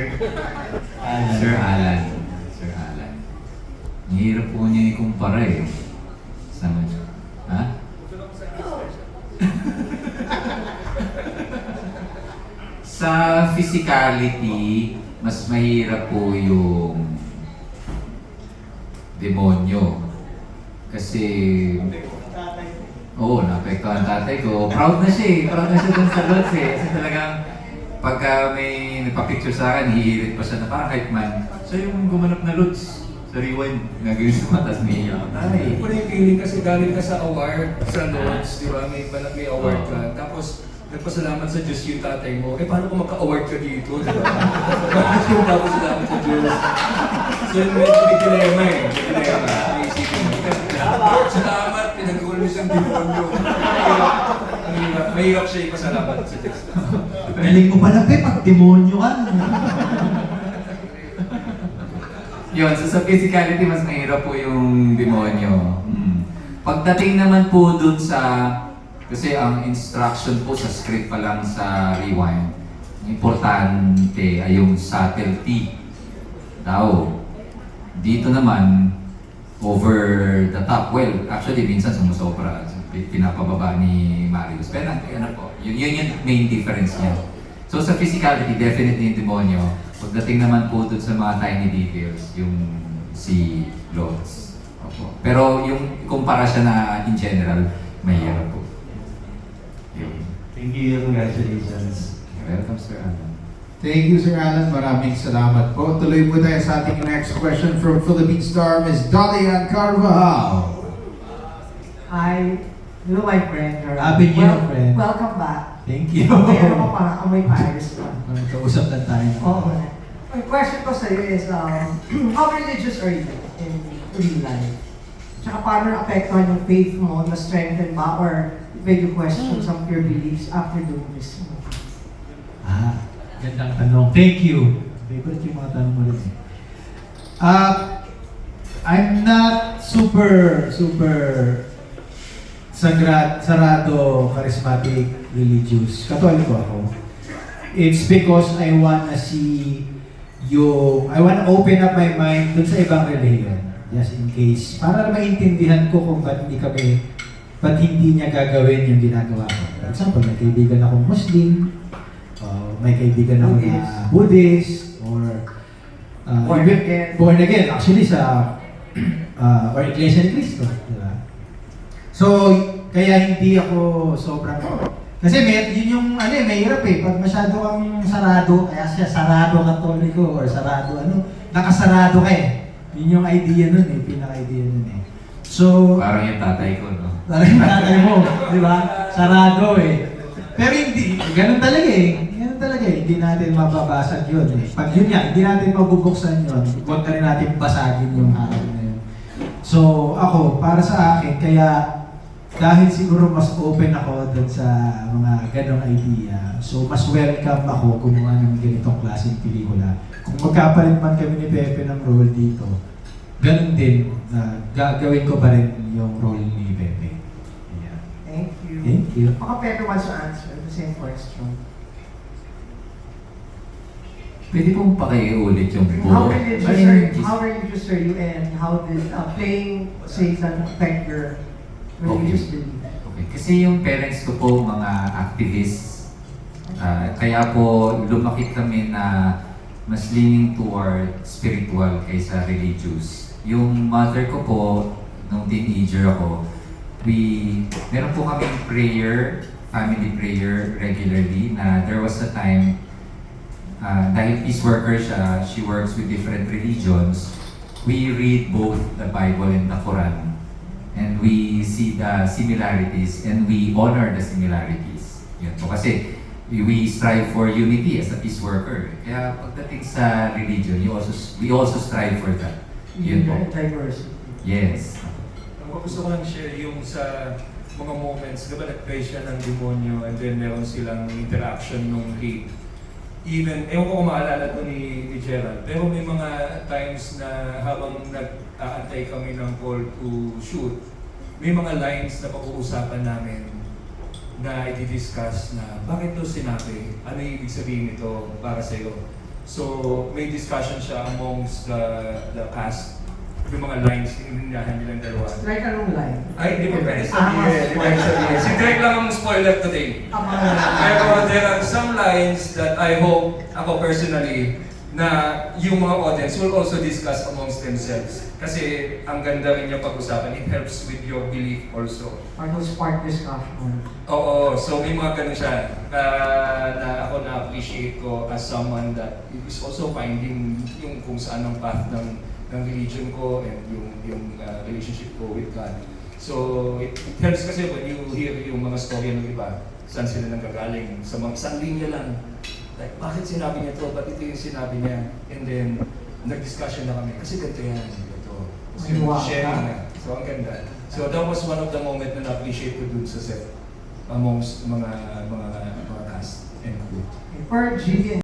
Sir. Sir Alan. Sir Alan. Ang hirap po niya ikumpara eh. Sa Ha? Sa physicality, mas mahirap po yung demonyo. Kasi, oo, naapektuhan tatay ko. Proud na siya eh. Proud na siya dun sa lots eh. Kasi talagang, pagka may nagpa-picture sa akin, hihirit pa siya na parang hype man. So yung gumanap na lots, sa rewind, nagawin sa mata, tapos may iyak. Tay. Ano yung feeling kasi galing ka sa award sa Lords, di ba? May, may award ka. Tapos, nagpasalamat sa Diyos yung tatay mo. Eh, paano kung magka-award ka dito? Di ba? Bakit yung papasalamat sa Diyos? So, yun medyo may dilemma eh. May dilemma. May isipin mo. Salamat, pinag-goal mo siyang demonyo. Mahirap. Siya ipasalamat sa Diyos. Galing mo pala, Pe, pag demonyo ka. Yun, so sa physicality, mas mahirap po yung demonyo. Hmm. Pagdating naman po dun sa, kasi ang instruction po sa script pa lang sa rewind, importante ay yung subtlety daw. Dito naman, over the top. Well, actually, minsan sumusobra. Pinapababa ni Marius. Pero ano po, yun, yun yung main difference niya. So sa physicality, definitely yung demonyo. Pagdating naman po dun sa mga tiny details, yung si Lods. Opo. Pero yung kumpara siya na in general, mahirap po. Yun. Thank you, congratulations. Welcome, Sir Alan. Thank you, Sir Alan. Maraming salamat po. Tuloy po tayo sa ating next question from Philippine star, Ms. Dalian Carvajal. Hi, hello my friend. Gerald. Happy New Year, friend. Welcome back. Thank you. Mayroon ko parang amoy pa. Kausap lang tayo. Oo. My question ko sa'yo is, um, how religious are you in real life? Tsaka paano na-apektuhan yung faith mo, na-strengthen ba, or made you question some of your beliefs after doing this movie? Ah, gandang tanong. Thank you. Favorite yung mga tanong mo rin. Ah, I'm not super, super sagrad, sarado, charismatic, religious. Katoliko ako. It's because I wanna see yung, I wanna open up my mind dun sa ibang religion. Just in case. Para maintindihan ko kung ba't hindi kami, ba't hindi niya gagawin yung ginagawa ko. For example, may kaibigan akong Muslim, uh, may kaibigan akong Buddhist. uh, Buddhist, or uh, Born again. Born again, actually sa uh, or Iglesia ni Cristo. Di ba? So, kaya hindi ako sobrang... Kasi may, yun yung ano eh, mahirap eh. Pag masyado kang sarado, kaya siya sarado katoliko or sarado ano, nakasarado ka eh. Yun yung idea nun eh, pinaka-idea nun eh. So, Parang yung tatay ko, no? Parang yung tatay mo, di ba? Sarado eh. Pero hindi, ganun talaga eh. Ganun talaga eh. Hindi natin mababasag yun eh. Pag yun nga, hindi natin mabubuksan yun, huwag na rin natin basagin yung araw na yun. So, ako, para sa akin, kaya dahil siguro mas open ako dun sa mga ganong idea, so mas welcome ako gumawa ng ganitong klaseng pelikula. Kung magkapalit man kami ni Pepe ng role dito, ganun din, na gagawin ko pa rin yung role ni Pepe. Yeah. Thank you. Thank you. Baka Pepe wants to answer the same question. Pwede pong pakiulit yung How buo. religious are, how religious are you and how did uh, playing Satan affect your religious belief? Okay. Kasi yung parents ko po mga activists, ah, kaya po lumaki kami na mas leaning toward spiritual kaysa religious. Yung mother ko po, nung teenager ako, we, meron po kami prayer, family prayer regularly na there was a time ah, dahil peace worker siya, she works with different religions, we read both the Bible and the Quran and we see the similarities and we honor the similarities. Yun po. Kasi we strive for unity as a peace worker. Kaya pagdating sa religion, you also, we also strive for that. Yun po. Diversity. Yes. Ang gusto ko lang share yung sa mga moments, di ba nag-pray siya ng demonyo and then meron silang interaction nung hate. Even, ewan ko kung maalala to ni, ni Gerald, pero may mga times na habang nag-aantay kami ng call to shoot, may mga lines na pag-uusapan namin na i-discuss na bakit to sinabi, ano yung ibig sabihin nito para sa'yo. So, may discussion siya amongst the the cast. Yung mga lines, hinindahan nilang dalawa. Like anong line? Ay, hindi ko pwede Ah, sabihin. Hindi pwede sabihin. Si Drake lang ang spoiler today. Mga Pero there are some lines that I hope, ako personally, na yung mga audience will also discuss amongst themselves. Kasi ang ganda rin niya pag-usapan. It helps with your belief also. Or those spark discussion. Oo, so may mga ganun siya ah, na ako na-appreciate ko as someone that is also finding yung kung saan ang path ng ng religion ko and yung yung ah, relationship ko with God. So it, it helps kasi when you hear yung mga story ng iba, saan sila nanggagaling, sa mga isang linya lang. Like, bakit sinabi niya to? Bakit ito yung sinabi niya? And then, nag-discussion na kami. Kasi ganito yan. So, yung Wow. sharing na. So, ang ganda. So, that was one of the moment na na-appreciate ko dun sa set amongst mga mga mga cast and crew. For G